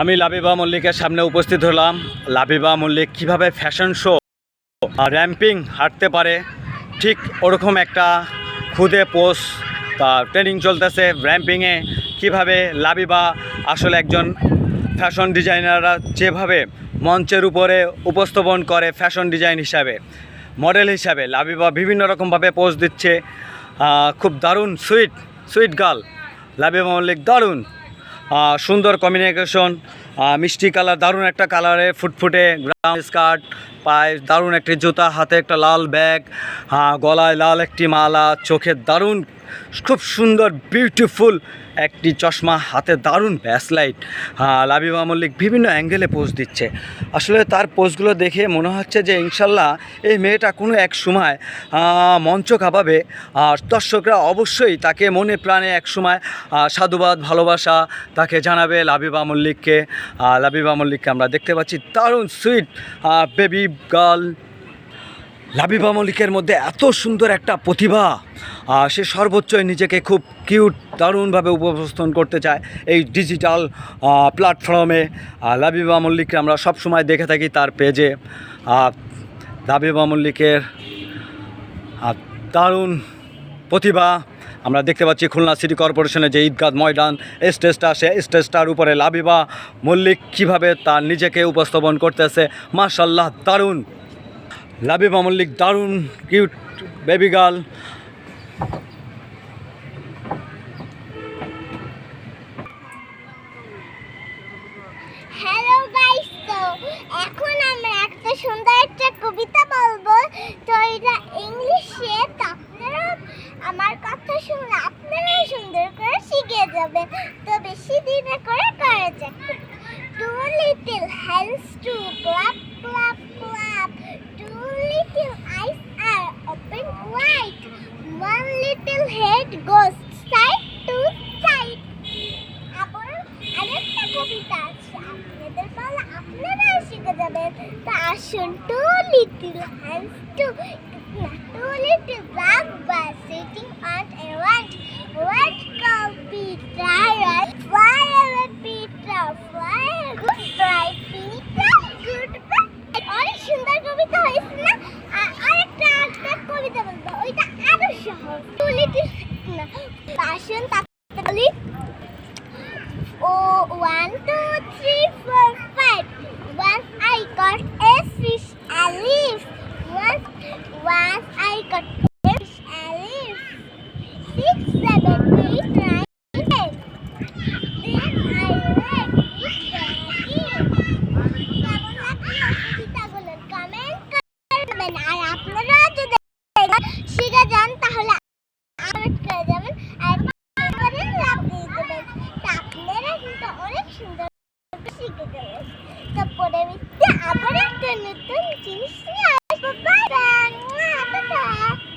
আমি লাবিবা মল্লিকের সামনে উপস্থিত হলাম। লাবিবা মল্লিক কীভাবে ফ্যাশন শো র্যাম্পিং হাঁটতে পারে, ঠিক ওরকম একটা খুদে পোস তার ট্রেনিং চলতেছে র্যাম্পিংয়ে কীভাবে লাবিবা আসলে একজন ফ্যাশন ডিজাইনাররা যেভাবে মঞ্চের উপরে উপস্থাপন করে ফ্যাশন ডিজাইন হিসাবে মডেল হিসাবে, লাবিবা বিভিন্ন রকমভাবে পোজ দিচ্ছে। খুব দারুণ sweet sweet girl Labiba Mallick দারুণ। সুন্দর কমিউনিকেশন মিষ্টি কালার দারুণ একটা কালারে ফুটফুটে গ্রাম স্কার্ট পায়ে দারুণ একটি জুতা হাতে একটা লাল ব্যাগ আহ, গলায় লাল একটি মালা চোখে দারুণ খুব সুন্দর বিউটিফুল একটি চশমা হাতে দারুণ ব্যাসলাইট লাবিবা মল্লিক বিভিন্ন অ্যাঙ্গেলে পোজ দিচ্ছে। আসলে তার পোজগুলো দেখে মনে হচ্ছে যে ইনশাল্লাহ এই মেয়েটা কোনো এক সময় মঞ্চ কাঁপাবে। আর দর্শকরা অবশ্যই তাকে মনে প্রাণে এক সময় সাধুবাদ ভালোবাসা তাকে জানাবে লাবিবা মল্লিককে। লাবিবা মল্লিককে আমরা দেখতে পাচ্ছি দারুণ সুইট বেবি গার্ল লাবিবা মল্লিকের মধ্যে এত সুন্দর একটা প্রতিভা। সে সর্বোচ্চই নিজেকে খুব কিউট, দারুণভাবে উপস্থাপন করতে চায় এই ডিজিটাল প্ল্যাটফর্মে। লাবিবা মল্লিককে আমরা সব সময় দেখে থাকি তার পেজে। লাবিবা মল্লিকের দারুণ প্রতিভা। আমরা দেখতে পাচ্ছি খুলনা সিটি কর্পোরেশনের যে ঈদগাহ ময়দান, স্টেজটা সে স্টেজটার উপরে লাবিবা মল্লিক কীভাবে তার নিজেকে উপস্থাপন করতেছে মাশাল্লাহ দারুণ। লাবিবা মল্লিক দারুণ cute baby girl hello guys তো এখন আমরা একটা সুন্দর একটা কবিতা বলব তো এটা ইংলিশে তো আপনারা আমার কথা শুনলে আপনারাও সুন্দর করে শিখে যাবেন। তো বেশি দিনে করে করা যাক। Two little hands two clap clap clap two little eyes R open wide one little head goes side to side আবার আরেকটা কবিতা আছে। আপনাদের বলা আপনারাও শিখে যাবেন। তা আসুন two little hands two two little black birds sitting on a want what call Peter fly away Peter fly goodbye Peter goodbye অনেক সুন্দর কবিতা হয়েছে না আর আরেকটা আরেকটা কবিতা বলবো ওইটা আরো সহজ টু লিটল না আসুন তাড়াতাড়ি 真的惊喜。